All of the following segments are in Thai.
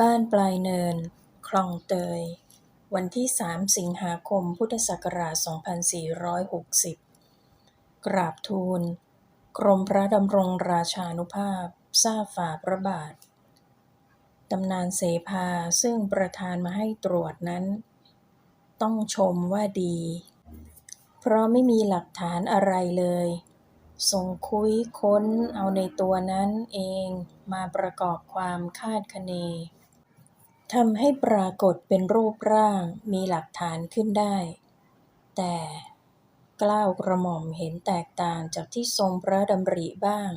บ้านปลายเนิน คลองเตย วันที่ 3 สิงหาคม พุทธศักราช 2460 กราบทูล กรมพระดำรงราชานุภาพทราบฝ่าพระบาท ตำนานเสภาซึ่งประธานมาให้ตรวจนั้น ต้องชมว่าดี เพราะไม่มีหลักฐานอะไรเลย ทรงคุยค้นเอาในตัวนั้นเองมาประกอบความคาดคะเนทำให้ปรากฏเป็นรูปร่างมีหลักฐานขึ้นได้ แต่กล้าวกระหม่อมเห็นแตกต่างจากที่ทรงพระดำริบ้าง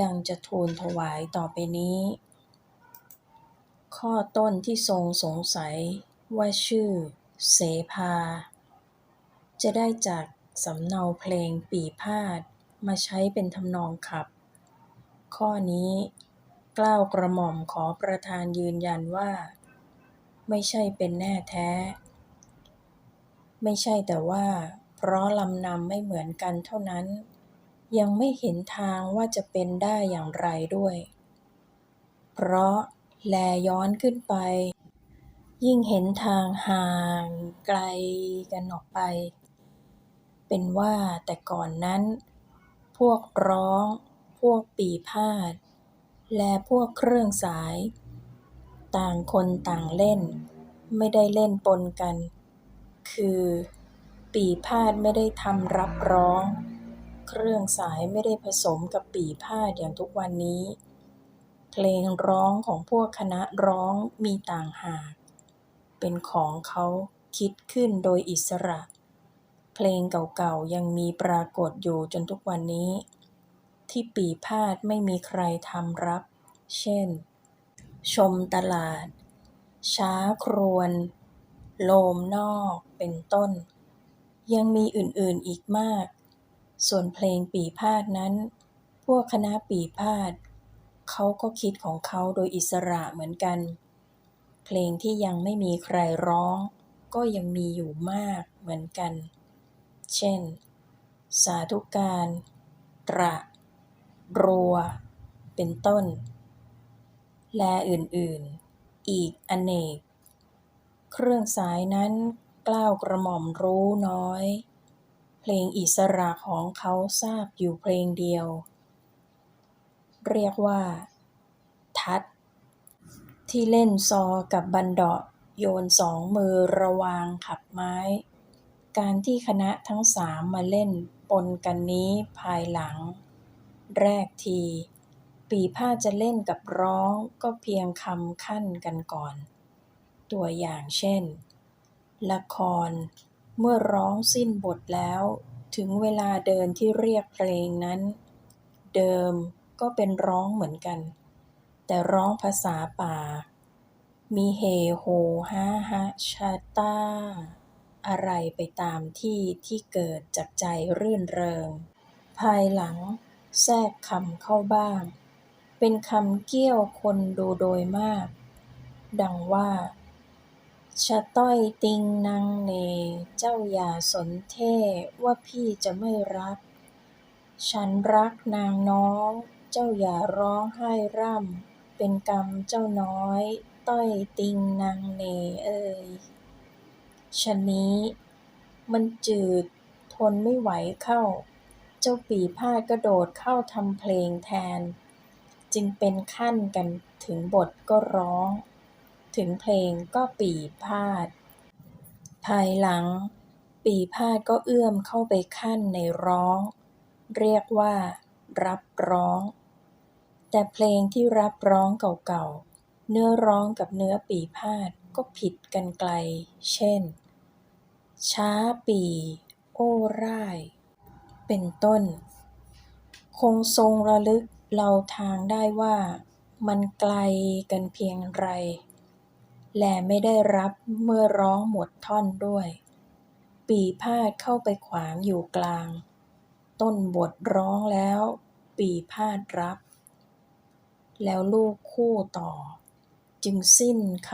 ดังจะทูลถวายต่อไปนี้ ข้อต้นที่ทรงสงสัยว่าชื่อ เสภา จะได้จากสำเนาเพลงปีพาด มาใช้เป็นทำนองขับ ข้อนี้กล้าวกระหม่อมขอประธานยืนยันว่า ไม่ใช่เป็นแน่แท้ ไม่ใช่แต่ว่า เพราะลำนำไม่เหมือนกันเท่านั้น ยังไม่เห็นทางว่าจะเป็นได้อย่างไรด้วย เพราะแลย้อนขึ้นไป ยิ่งเห็นทางห่างไกลกันออกไป เป็นว่าแต่ก่อนนั้น พวกร้อง พวกปีพาดและพวกเครื่องสาย ต่างคนต่างเล่น ไม่ได้เล่นปนกัน คือ ปีพาดไม่ได้ทำรับร้อง เครื่องสายไม่ได้ผสมกับปีพาดอย่างทุกวันนี้ เพลงร้องของพวกคณะร้องมีต่างหาก เป็นของเขาคิดขึ้นโดยอิสระ เพลงเก่าๆ ยังมีปรากฏอยู่จนทุกวันนี้ ที่ปีพาดไม่มีใครทำรับ เช่น ชมตลาด ช้าครวญโลมนอกเป็นต้น ยังมีอื่นๆอีกมาก ส่วนเพลงปีพาดนั้น พวกคณะปีพาดเขาก็คิดของเขาโดยอิสระเหมือนกัน เพลงที่ยังไม่มีใครร้อง ก็ยังมีอยู่มากเหมือนกัน เช่น สาธุการ ตระ รัว เป็นต้น และอื่นๆ อีกอเนก เครื่องสายนั้นกล้าวกระหม่อมรู้น้อย เพลงอิสระของเขาทราบอยู่เพลงเดียว เรียกว่า ทัด ที่เล่นซอกับบันเดาะโยนสองมือระวางขับไม้ การที่คณะทั้งสามมาเล่นปนกันนี้ภายหลัง แรกที ปีพาจะเล่นกับร้องก็เพียงคำคั่นกันก่อน ตัวอย่างเช่น ละคร เมื่อร้องสิ้นบทแล้ว ถึงเวลาเดินที่เรียกเพลงนั้น เดิมก็เป็นร้องเหมือนกัน แต่ร้องภาษาป่า มีเฮโฮฮาฮะชาต้า อะไรไปตามที่ที่เกิดจากใจรื่นเริง ภายหลังแทรกคำเข้าบ้าง เป็นคำเกี้ยวคนดูโดยมาก ดังว่า ชะต้อยติงนางเน เจ้าอย่าสนเท่ว่าพี่จะไม่รัก ฉันรักนางน้อง เจ้าอย่าร้องไห้ร่ำ เป็นกรรมเจ้าน้อย ต้อยติงนางเนเอ่ย ชะนี้มันจืดทนไม่ไหวเข้า เจ้าปีพาดก็โดดเข้าทำเพลงแทน จึงเป็นขั้นกันถึงบทก็ร้อง ถึงเพลงก็ปีพาด ภายหลัง ปีพาดก็เอื้อมเข้าไปขั้นในร้อง เรียกว่า รับร้อง แต่เพลงที่รับร้องเก่าๆเนื้อร้องกับเนื้อปีพาดก็ผิดกันไกล เช่น ช้าปี โอ้ร่าย เป็นต้น คงทรงระลึกเลาทางได้ว่า มันไกลกันเพียงไร และไม่ได้รับเมื่อร้องหมดท่อนด้วย ปีพาดเข้าไปขวางอยู่กลาง ต้นบทร้องแล้ว ปีพาดรับ แล้วลูกคู่ต่อ จึงสิ้นค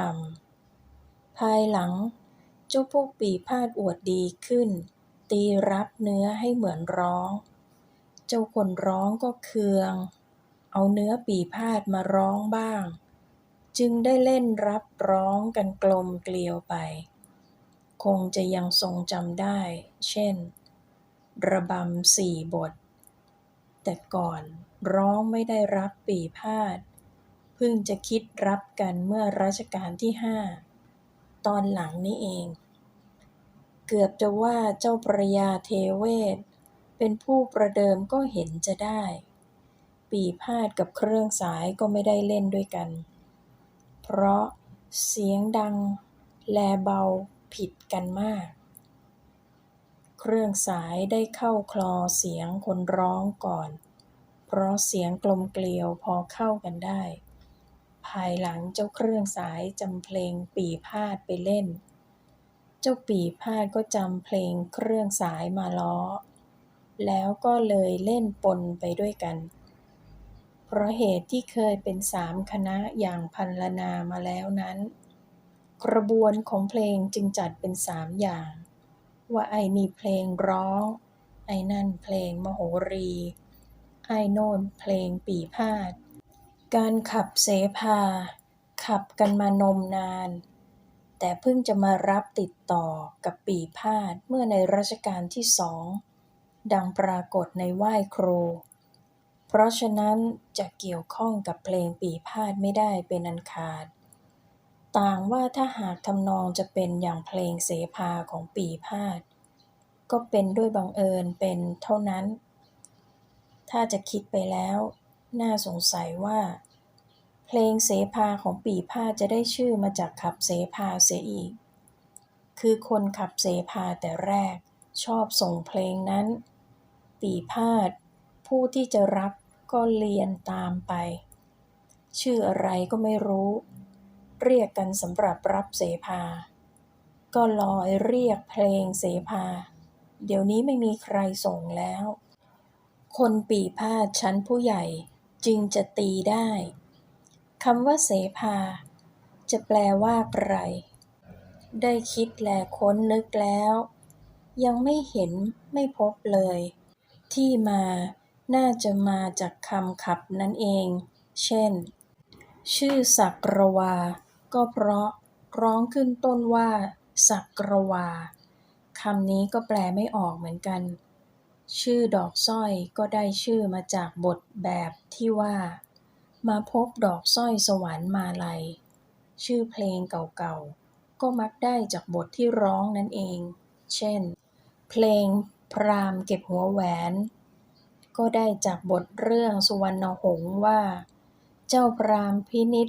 ำภายหลัง เจ้าพวกปีพาดอวดดีขึ้น ตีรับเนื้อให้เหมือนร้อง เจ้าคนร้องก็เคือง เอาเนื้อปีพาดมาร้องบ้างจจึงได้เล่นรับร้องกันกลมเกลียวไป คงจะยังทรงจำได้ เช่น ระบำสี่บท แต่ก่อนร้องไม่ได้รับปีพาดเพิ่งจะคิดรับกันเมื่อรัชกาลที่ห้า ตอนหลังนี้เอง เกือบจะว่าเจ้าประยาเทเวศ เป็นผู้ประเดิมก็เห็นจะได้ ปีพาดกับเครื่องสายก็ไม่ได้เล่นด้วยกัน เพราะเสียงดัง แลเบาผิดกันมาก เครื่องสายได้เข้าคลอเสียงคนร้องก่อน เพราะเสียงกลมเกลียวพอเข้ากันได้ ภายหลังเจ้าเครื่องสายจำเพลงปีพาดไปเล่น เจ้าปีพาดก็จำเพลงเครื่องสายมาล้อ แล้วก็เลยเล่นปนไปด้วยกัน เพราะเหตุที่เคยเป็นสามคณะอย่างพันลนามาแล้วนั้น กระบวนของเพลงจึงจัดเป็นสามอย่าง ว่าไอ้นี่เพลงร้อง ไอ้นั่นเพลงมโหรี ไอ้โน่นเพลงปีพาด การขับเสภาขับกันมานมนาน แต่เพิ่งจะมารับติดต่อกับปีพาดเมื่อในรัชกาลที่สอง ดังปรากฏในไหว้ครู เพราะฉะนั้นจะเกี่ยวข้องกับเพลงปีพาดไม่ได้เป็นอันขาด ต่างว่าถ้าหากทำนองจะเป็นอย่างเพลงเสภาของปีพาดก็เป็นด้วยบังเอิญเป็นเท่านั้น ถ้าจะคิดไปแล้ว น่าสงสัยว่า เพลงเสภาของปีพาดจะได้ชื่อมาจากขับเสภาเสียอีก คือคนขับเสภาแต่แรกชอบส่งเพลงนั้น ปีพาดผู้ที่จะรับก็เรียนตามไป ชื่ออะไรก็ไม่รู้ เรียกกันสำหรับรับเสภา ก็ลอยเรียกเพลงเสภา เดี๋ยวนี้ไม่มีใครส่งแล้ว คนปีพาดชั้นผู้ใหญ่ จึงจะตีได้คำว่าเสภา จะแปลว่าอะไร ได้คิดแลค้นนึกแล้ว ยังไม่เห็นไม่พบเลย ที่มาน่าจะมาจากคำขับนั่นเอง เช่น ชื่อสักรวา ก็เพราะร้องขึ้นต้นว่า สักรวาคำนี้ก็แปลไม่ออกเหมือนกัน ชื่อดอกสร้อยก็ได้ชื่อมาจากบทแบบที่ว่า มาพบดอกสร้อยสวรรค์มาลัย ชื่อเพลงเก่าๆ ก็มักได้จากบทที่ร้องนั่นเอง เช่น เพลงพรามเก็บหัวแหวน ก็ได้จากบทเรื่องสุวรรณหงส์ว่า เจ้าพรามพินิษ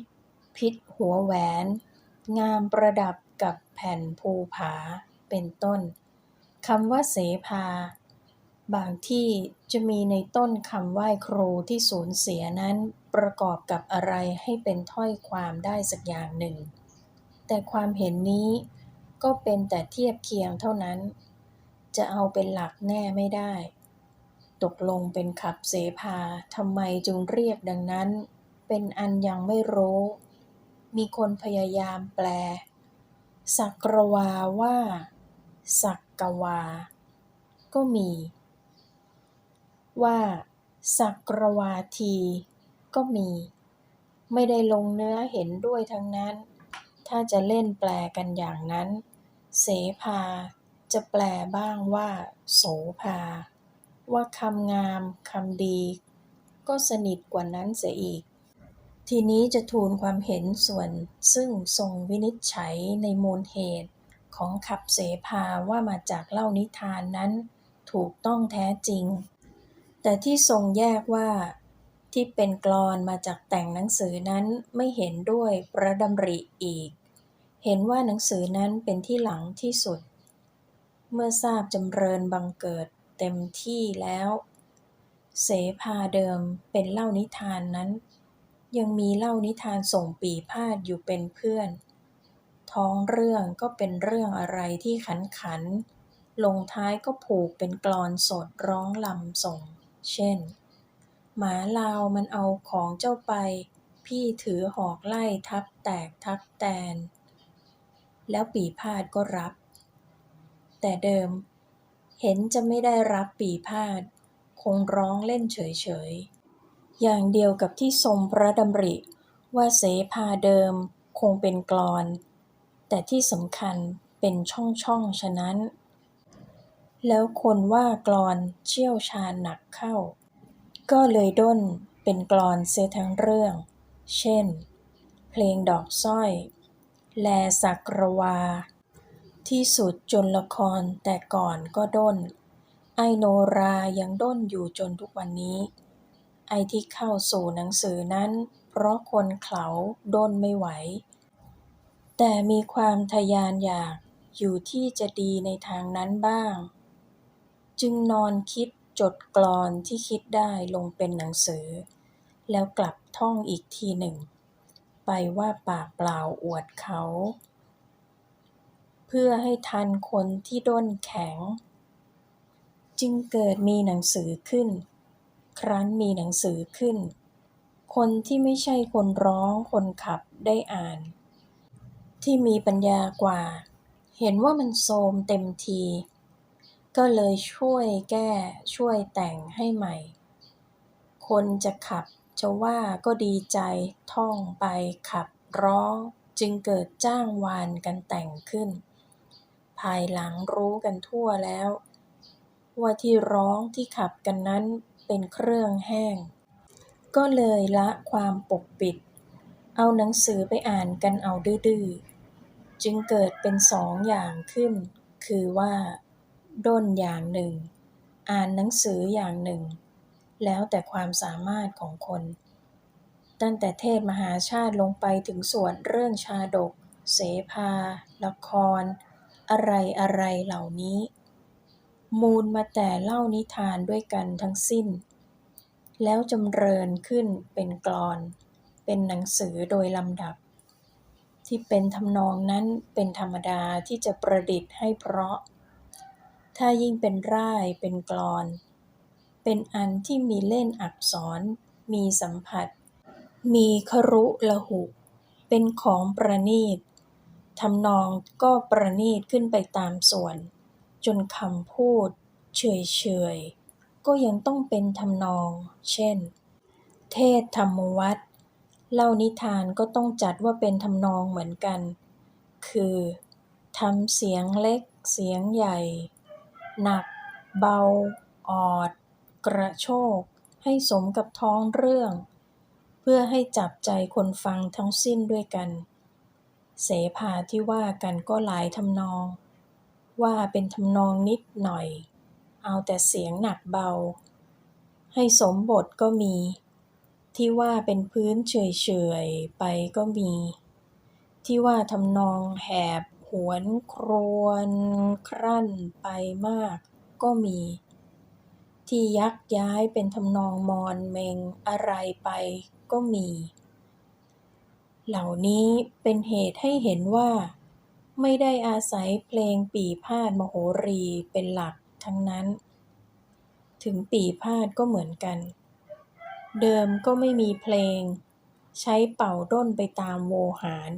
พิษหัวแหวน งามประดับกับแผ่นภูผาเป็นต้นคำว่าเสภา บางที่จะมีในต้นคำไหว้ครูที่สูญเสียนั้นประกอบกับอะไรให้เป็นถ้อยความได้สักอย่างหนึ่ง แต่ความเห็นนี้ก็เป็นแต่เทียบเคียงเท่านั้น จะเอาเป็นหลักแน่ไม่ได้ ตกลงเป็นขับเสภาทำไมจึงเรียกดังนั้น เป็นอันยังไม่รู้ มีคนพยายามแปล สักรวาว่า สักกวา ก็มี ว่าสักรวาทีก็มี ไม่ได้ลงเนื้อเห็นด้วยทั้งนั้น ถ้าจะเล่นแปลกันอย่างนั้น เสภาจะแปลบ้างว่า โสภา ว่าคำงามคำดี ก็สนิทกว่านั้นเสียอีก ทีนี้จะทูลความเห็นส่วนซึ่งทรงวินิจฉัยในมูลเหตุของขับเสภาว่ามาจากเล่านิทานนั้น ถูกต้องแท้จริง แต่ที่ทรงแยกว่า ที่เป็นกลอนมาจากแต่งหนังสือนั้นไม่เห็นด้วยประดำริอีก เห็นว่าหนังสือนั้นเป็นที่หลังที่สุด เมื่อทราบจำเริญบังเกิดเต็มที่แล้ว เสภาเดิมเป็นเล่านิทานนั้น ยังมีเล่านิทานส่งปีพาดอยู่เป็นเพื่อน ท้องเรื่องก็เป็นเรื่องอะไรที่ขันขันลงท้ายก็ผูกเป็นกลอนสดร้องลำส่ง เช่น หมาลาวมันเอาของเจ้าไป พี่ถือหอกไล่ทับแตกทับแตน แล้วปีพาดก็รับ แต่เดิม เห็นจะไม่ได้รับปีพาดคงร้องเล่นเฉยๆ อย่างเดียวกับที่ทรงพระดำริว่าเสภาเดิมคงเป็นกลอน แต่ที่สำคัญเป็นช่องๆ ฉะนั้น แล้วคนว่ากลอนเชี่ยวชาญหนักเข้า ก็เลยด้นเป็นกลอนเสียทั้งเรื่อง เช่น เพลงดอกสร้อย แลสักรวา ที่สุดจนละครแต่ก่อนก็ด้น ไอโนรายังด้นอยู่จนทุกวันนี้ ไอที่เข้าสู่หนังสือนั้น เพราะคนเขาด้นไม่ไหว แต่มีความทะยานอยากอยู่ที่จะดีในทางนั้นบ้าง จึงนอนคิดจดกลอนที่คิดได้ลงเป็นหนังสือ แล้วกลับท่องอีกทีหนึ่ง ไปว่าปากเปล่าอวดเขา เพื่อให้ทันคนที่ด้นแข็ง จึงเกิดมีหนังสือขึ้น ครั้นมีหนังสือขึ้น คนที่ไม่ใช่คนร้องคนขับได้อ่าน ที่มีปัญญากว่า เห็นว่ามันโทมเต็มที ก็เลยช่วยแก้ช่วยแต่งให้ใหม่ คนจะขับจะว่าก็ดีใจ ท่องไปขับร้อง จึงเกิดจ้างวานกันแต่งขึ้น ภายหลังรู้กันทั่วแล้ว ว่าที่ร้องที่ขับกันนั้นเป็นเครื่องแห้ง ก็เลยละความปกปิด เอาหนังสือไปอ่านกันเอาดื้อ จึงเกิดเป็นสองอย่างขึ้น คือว่า ด้นอย่างหนึ่ง อ่านหนังสืออย่างหนึ่ง แล้วแต่ความสามารถของคน ตั้งแต่เทศมหาชาติลงไปถึงส่วนเรื่องชาดก เสภา ละคร อะไรอะไรเหล่านี้ มูลมาแต่เล่านิทานด้วยกันทั้งสิ้น แล้วจำเริญขึ้นเป็นกลอน เป็นหนังสือโดยลำดับที่เป็นทำนองนั้นเป็นธรรมดาที่จะประดิษฐ์ให้เพราะ ถ้ายิ่งเป็นร่ายเป็นกลอน เป็นอันที่มีเล่นอักษร มีสัมผัส มีครุละหุ เป็นของประณีตทำนองก็ประณีตขึ้นไปตามส่วน จนคำพูดเฉยๆก็ยังต้องเป็นทำนอง เช่น เทศธรรมวัตรเล่านิทานก็ต้องจัดว่าเป็นทำนองเหมือนกัน คือทำเสียงเล็กเสียงใหญ่ หนัก เบา ออด กระโชก ให้สมกับท้องเรื่อง เพื่อให้จับใจคนฟังทั้งสิ้นด้วยกัน เสภาที่ว่ากันก็หลายทำนอง ว่าเป็นทำนองนิดหน่อย เอาแต่เสียงหนักเบา ให้สมบทก็มี ที่ว่าเป็นพื้นเฉยๆไปก็มี ที่ว่าทำนองแหบ หวนครวญครั่นไปมากก็มี ที่ยักย้ายเป็นทำนองมอนเมงอะไรไปก็มี เหล่านี้เป็นเหตุให้เห็นว่า ไม่ได้อาศัยเพลงปีพาทย์มโหรีเป็นหลักทั้งนั้น ถึงปีพาทย์ก็เหมือนกัน เดิมก็ไม่มีเพลง ใช้เป่าด้นไปตามโวหาร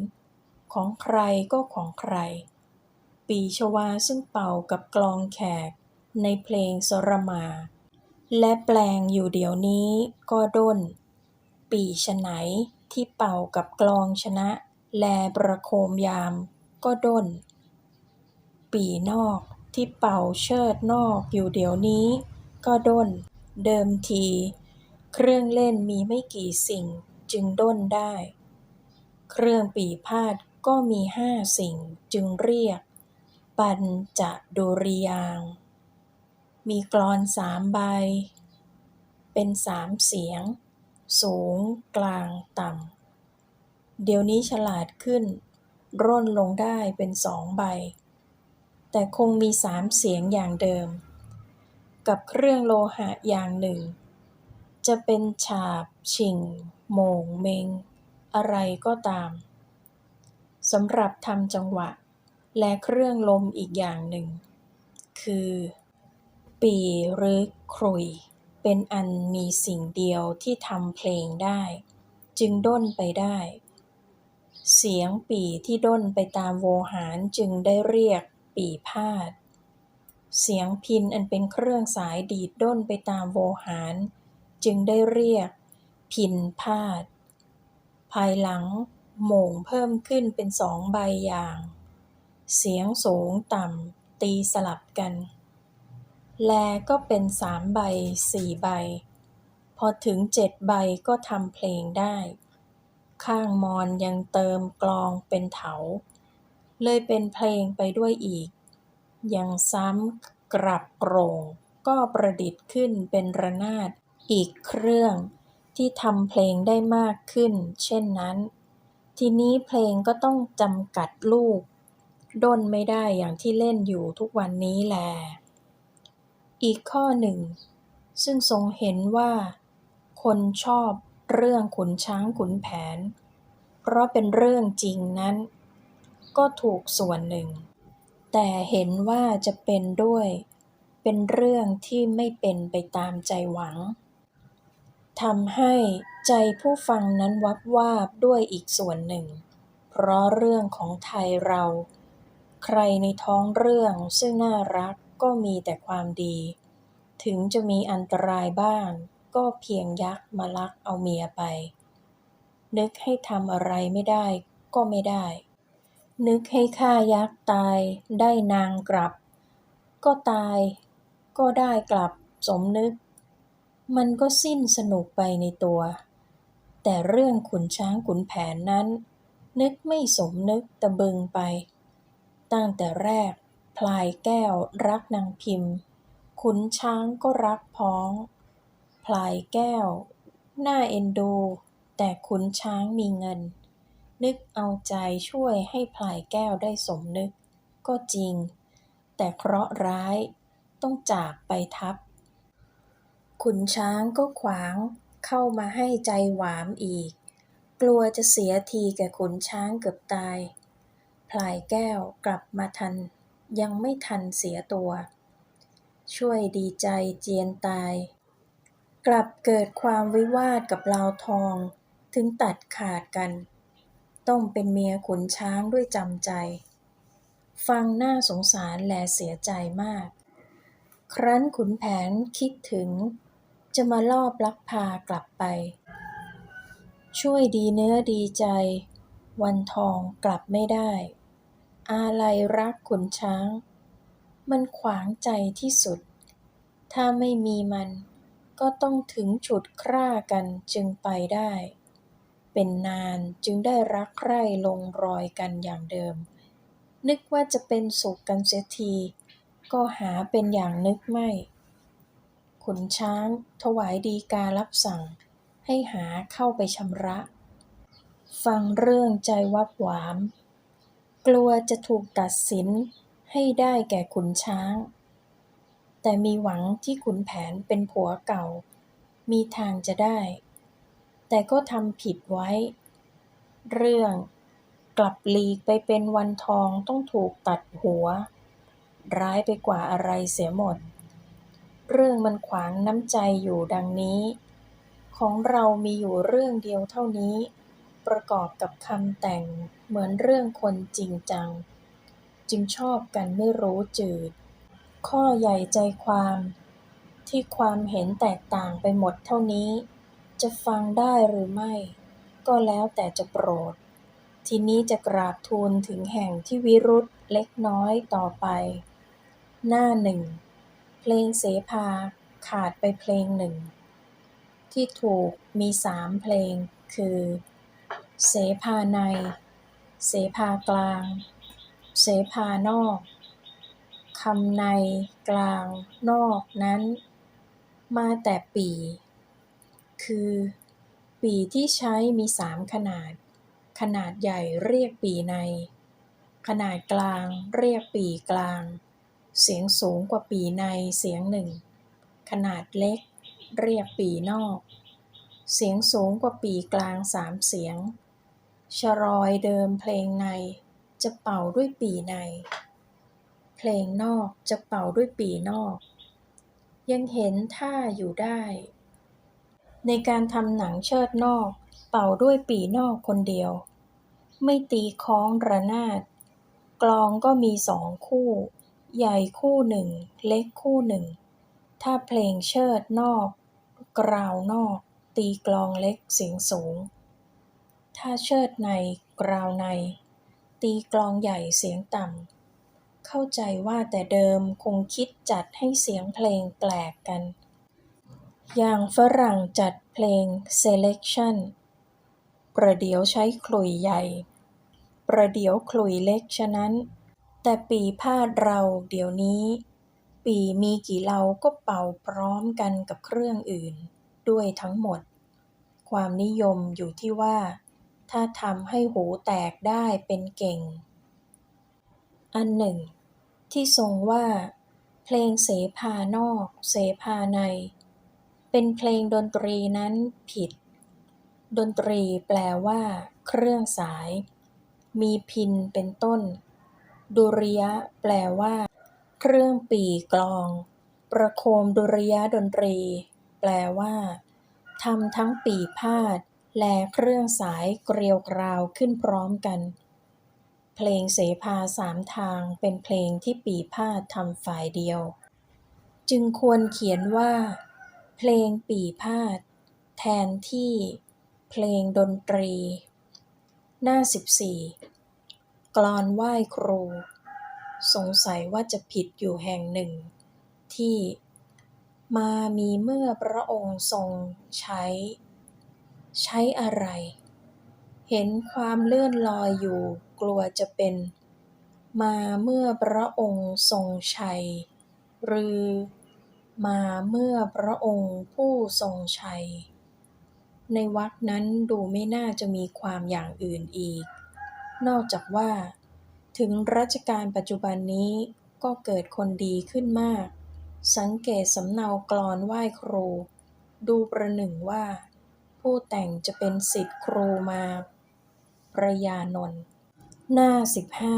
ของใครก็ของใคร ปีชวาซึ่งเป่ากับกลองแขก ในเพลงสรมา และแปลงอยู่เดี๋ยวนี้ก็ด้น ปี่ฉไนที่เป่ากับกลองชนะ แลประโคมยามก็ด้น ปีนอกที่เป่าเชิดนอกอยู่เดี๋ยวนี้ ก็ด้น เดิมที เครื่องเล่นมีไม่กี่สิ่งจึงด้นได้ เครื่องปีพาทย์ ก็มีห้าสิ่งจึงเรียก ปัญจดุริยาง มีกลอนสามใบ เป็นสามเสียง สูง กลางต่ำ เดี๋ยวนี้ฉลาดขึ้น ร่นลงได้เป็นสองใบ แต่คงมีสามเสียงอย่างเดิม กับเครื่องโลหะอย่างหนึ่ง จะเป็นฉาบฉิงโมงเมง อะไรก็ตาม สำหรับทำจังหวะ และเครื่องลมอีกอย่างหนึ่ง คือ ปี่หรือขลุ่ยเป็นอันมีสิ่งเดียวที่ทำเพลงได้ จึงด้นไปได้ เสียงปี่ที่ด้นไปตามโวหารจึงได้เรียกปี่พาทย์เสียงพิณอันเป็นเครื่องสายดีดด้นไปตามโวหาร จึงได้เรียกพิณพาทย์พภายหลัง โหม่งเพิ่มขึ้นเป็นสองใบอย่าง เสียงสูงต่ำตีสลับกัน แลก็เป็นสามใบสี่ใบ พอถึงเจ็ดใบก็ทำเพลงได้ ข้างมอนยังเติมกลองเป็นเถา เลยเป็นเพลงไปด้วยอีก ยังซ้ำกลับโกรงก็ประดิษฐ์ขึ้นเป็นระนาดอีกเครื่องที่ทำเพลงได้มากขึ้น เช่นนั้น ทีนี้เพลงก็ต้องจำกัดลูก ด้นไม่ได้อย่างที่เล่นอยู่ทุกวันนี้แล อีกข้อหนึ่ง ซึ่งทรงเห็นว่า คนชอบเรื่องขุนช้างขุนแผน เพราะเป็นเรื่องจริงนั้น ก็ถูกส่วนหนึ่ง แต่เห็นว่าจะเป็นด้วย เป็นเรื่องที่ไม่เป็นไปตามใจหวังทำให้ ใจผู้ฟังนั้นวับวาบด้วยอีกส่วนหนึ่ง เพราะเรื่องของไทยเรา ใครในท้องเรื่องซึ่งน่ารักก็มีแต่ความดี ถึงจะมีอันตรายบ้าง ก็เพียงยักษ์มาลักเอาเมียไป นึกให้ทำอะไรไม่ได้ก็ไม่ได้ นึกให้ฆ่ายักษ์ตายได้นางกลับ ก็ตาย ก็ได้กลับสมนึก มันก็สิ้นสนุกไปในตัว แต่เรื่องขุนช้างขุนแผนนั้น นึกไม่สมนึกตะบึงไป ตั้งแต่แรก พลายแก้วรักนางพิมพ์ ขุนช้างก็รักพ้อง พลายแก้วน่าเอ็นดู แต่ขุนช้างมีเงิน นึกเอาใจช่วยให้พลายแก้วได้สมนึก ก็จริง แต่เคราะห์ร้ายต้องจากไปทับขุนช้างก็ขวาง เข้ามาให้ใจหวามอีก กลัวจะเสียทีแก่ขุนช้างเกือบตายพลายแก้วกลับมาทัน ยังไม่ทันเสียตัว ช่วยดีใจเจียนตาย กลับเกิดความวิวาทกับลาวทอง ถึงตัดขาดกัน ต้องเป็นเมียขุนช้างด้วยจำใจ ฟังน่าสงสารและเสียใจมาก ครั้นขุนแผนคิดถึง จะมาลอบลักพากลับไป ช่วยดีเนื้อดีใจ วันทองกลับไม่ได้ อาลัยรักขุนช้าง มันขวางใจที่สุด ถ้าไม่มีมันก็ต้องถึงฉุดคร่ากันจึงไปได้ เป็นนานจึงได้รักใคร่ลงรอยกันอย่างเดิม นึกว่าจะเป็นสุขกันเสียที ก็หาเป็นอย่างนึกไม่ ขุนช้าง ถวายดีการับสั่ง ให้หาเข้าไปชำระ ฟังเรื่องใจวับหวาม กลัวจะถูกตัดสินให้ได้แก่ขุนช้าง แต่มีหวังที่ขุนแผนเป็นผัวเก่า มีทางจะได้ แต่ก็ทำผิดไว้ เรื่องกลับหลีกไปเป็นวันทองต้องถูกตัดหัว ร้ายไปกว่าอะไรเสียหมด เรื่องมันขวางน้ำใจอยู่ดังนี้ ของเรามีอยู่เรื่องเดียวเท่านี้ ประกอบกับคำแต่งเหมือนเรื่องคนจริงจัง จึงชอบกันไม่รู้จืด ข้อใหญ่ใจความ ที่ความเห็นแตกต่างไปหมดเท่านี้ จะฟังได้หรือไม่ ก็แล้วแต่จะโปรด ทีนี้จะกราบทูลถึงแห่งที่วิรุธเล็กน้อยต่อไป หน้าหนึ่ง เพลงเสภาขาดไปเพลงหนึ่ง ที่ถูกมีสามเพลง คือ เสภาใน เสภากลาง เสภานอกคำในกลางนอกนั้น มาแต่ปี คือปีที่ใช้มีสามขนาด ขนาดใหญ่เรียกปีใน ขนาดกลางเรียกปีกลาง เสียงสูงกว่าปีในเสียงหนึ่ง ขนาดเล็ก เรียกปีนอก เสียงสูงกว่าปีกลางสามเสียง ชรอยเดิมเพลงในจะเป่าด้วยปีใน เพลงนอกจะเป่าด้วยปีนอก ยังเห็นท่าอยู่ได้ ในการทำหนังเชิดนอก เป่าด้วยปีนอกคนเดียว ไม่ตีค้องระนาด กลองก็มีสองคู่ ใหญ่คู่หนึ่ง เล็กคู่หนึ่ง ถ้าเพลงเชิดนอก กราวนอก ตีกลองเล็กเสียงสูง ถ้าเชิดใน กราวใน ตีกลองใหญ่เสียงต่ำ เข้าใจว่าแต่เดิมคงคิดจัดให้เสียงเพลงแปลกกัน อย่างฝรั่งจัดเพลง selection ประเดี๋ยวใช้ขลุ่ยใหญ่ ประเดี๋ยวขลุ่ยเล็กฉะนั้น แต่ปีพาดเราเดี๋ยวนี้ ปีมีกี่เราก็เป่าพร้อมกันกับเครื่องอื่น ด้วยทั้งหมด ความนิยมอยู่ที่ว่า ถ้าทำให้หูแตกได้เป็นเก่ง อันหนึ่ง ที่ทรงว่า เพลงเสภานอก เสภาใน เป็นเพลงดนตรีนั้นผิด ดนตรีแปลว่า เครื่องสาย มีพิณเป็นต้น ดุริยะแปลว่า เครื่องปี่กลอง ประโคมดุริยะดนตรี แปลว่าทำทั้งปีพาด และเครื่องสายเกลียวกราวขึ้นพร้อมกัน เพลงเสภาสามทางเป็นเพลงที่ปีพาดทำฝ่ายเดียว จึงควรเขียนว่า เพลงปีพาด แทนที่ เพลงดนตรี หน้าสิบสี่ กลอนไหว้ครู สงสัยว่าจะผิดอยู่แห่งหนึ่ง ที่มามีเมื่อพระองค์ทรงใช้ ใช้อะไร เห็นความเลื่อนลอยอยู่กลัวจะเป็น มาเมื่อพระองค์ทรงชัย หรือ มาเมื่อพระองค์ผู้ทรงชัย ในวรรคนั้นดูไม่น่าจะมีความอย่างอื่นอีก นอกจากว่า ถึงรัชกาลปัจจุบันนี้ก็เกิดคนดีขึ้นมาก สังเกตสำเนากลอนไหว้ครู ดูประหนึ่งว่า ผู้แต่งจะเป็นศิษย์ครูมา ประยานนท์หน้าสิบห้า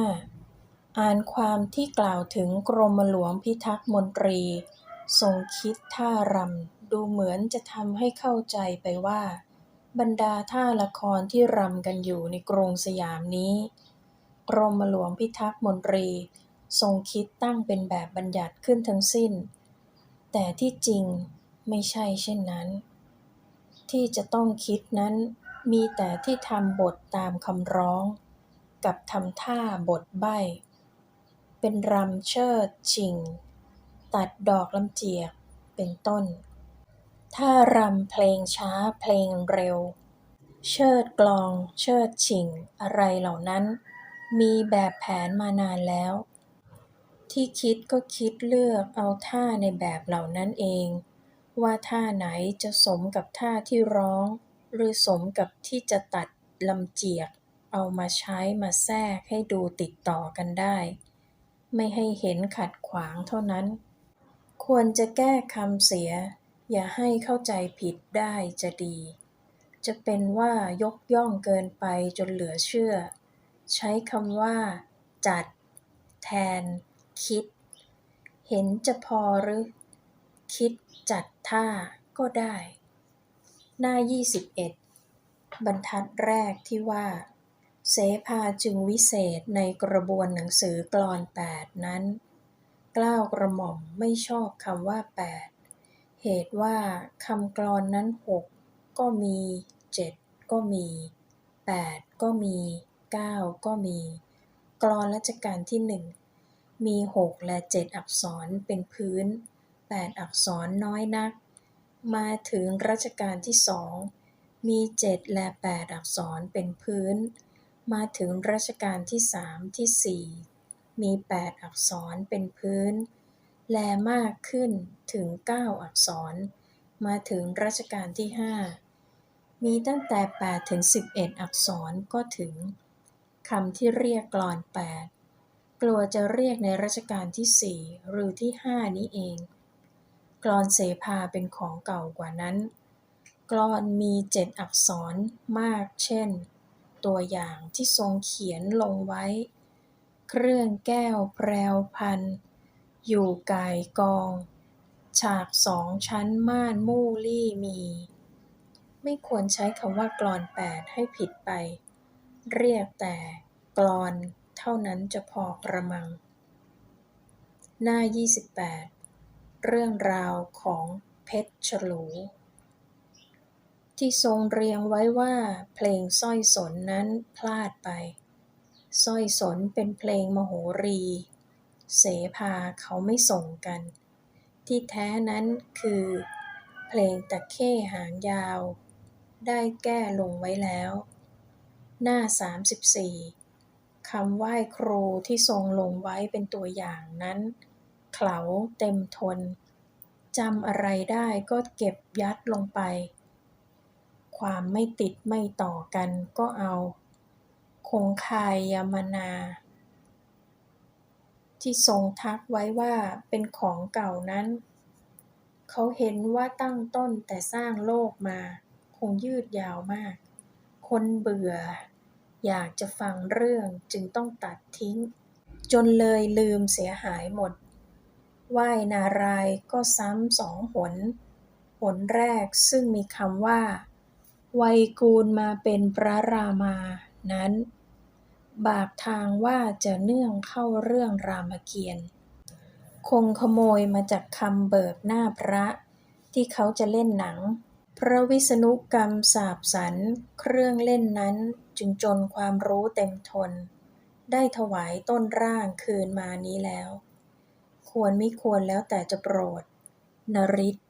อ่านความที่กล่าวถึงกรมหลวงพิทักษ์มนตรี ทรงคิดท่ารำดูเหมือนจะทำให้เข้าใจไปว่า บรรดาท่าละครที่รำกันอยู่ในกรุงสยามนี้กรมหลวงพิทักษ์มนตรี ทรงคิดตั้งเป็นแบบบัญญัติขึ้นทั้งสิ้น แต่ที่จริงไม่ใช่เช่นนั้น ที่จะต้องคิดนั้นมีแต่ที่ทำบทตามคำร้อง กับทำท่าบทใบเป็นรำเชิดชิง ตัดดอกลำเจียกเป็นต้น ถ้ารำเพลงช้าเพลงเร็ว เชิดกลอง เชิดชิง อะไรเหล่านั้น มีแบบแผนมานานแล้ว ที่คิดก็คิดเลือกเอาท่าในแบบเหล่านั้นเอง ว่าท่าไหนจะสมกับท่าที่ร้อง หรือสมกับที่จะตัดลำเจียก เอามาใช้มาแทรกให้ดูติดต่อกันได้ ไม่ให้เห็นขัดขวางเท่านั้น ควรจะแก้คำเสีย อย่าให้เข้าใจผิดได้จะดี จะเป็นว่ายกย่องเกินไปจนเหลือเชื่อ ใช้คำว่า จัด แทน คิด เห็นจะพอหรือ คิดจัดท่าก็ได้ หน้ายี่สิบเอ็ดบรรทัดแรกที่ว่า เสภาจึงวิเศษในกระบวนหนังสือกลอนแปดนั้น กล้าวกระหม่อมไม่ชอบคำว่าแปด เหตุว่าคำกลอนนั้นหกก็มีเจ็ดก็มีแปดก็มีเก้าก็มี กลอนรัชกาลที่หนึ่งมีหกและเจ็ดอักษรเป็นพื้นแปดอักษรน้อยนัก มาถึงรัชกาลที่สองมีเจ็ดและแปดอักษรเป็นพื้น มาถึงรัชกาลที่สามที่สี่มีแปดอักษรเป็นพื้น แลมากขึ้นถึงเก้าอักษร มาถึงรัชกาลที่ห้ามีตั้งแต่แปดถึงสิบเอ็ดอักษรก็ถึงคำที่เรียกกลอนแปดกลัวจะเรียกในรัชกาลที่สี่หรือที่ห้านี้เอง กลอนเสภาเป็นของเก่ากว่านั้น กลอนมีเจ็ดอักษรมากเช่น ตัวอย่างที่ทรงเขียนลงไว้ เครื่องแก้วแพรวพัน อยู่กายกอง ฉากสองชั้นม่านมู่ลี่มี ไม่ควรใช้คำว่ากลอนแปดให้ผิดไป เรียกแต่กลอนเท่านั้นจะพอกระมัง หน้ายี่สิบแปดเรื่องราวของเพชรฉลูที่ที่ทรงเรียงไว้ว่าเพลงสร้อยสนนั้นพลาดไปสร้อยสนเป็นเพลงมโหรี เสภาเขาไม่ส่งกัน ที่แท้นั้นคือ เพลงตะเข้หางยาว ได้แก้ลงไว้แล้ว หน้า 34 คำไหว้ครูที่ทรงลงไว้เป็นตัวอย่างนั้น เขาเต็มทนจำอะไรได้ก็เก็บยัดลงไป ความไม่ติดไม่ต่อกันก็เอา คงคายยามนา ที่ทรงทักไว้ว่าเป็นของเก่านั้น เขาเห็นว่าตั้งต้นแต่สร้างโลกมา คงยืดยาวมาก คนเบื่อ อยากจะฟังเรื่องจึงต้องตัดทิ้ง จนเลยลืมเสียหายหมดไหว้นารายก็ซ้ำสองหน หนแรกซึ่งมีคำว่า ไวยกูลมาเป็นพระรามานั้น บากทางว่าจะเนื่องเข้าเรื่องรามเกียรติ์ คงขโมยมาจากคำเบิกหน้าพระ ที่เขาจะเล่นหนัง พระวิษณุกรรมสาปสรรค์เครื่องเล่นนั้นจึงจนความรู้เต็มทน ได้ถวายต้นร่างคืนมานี้แล้ว ควรไมิควรแล้วแต่จะโปรดนฤทธิ์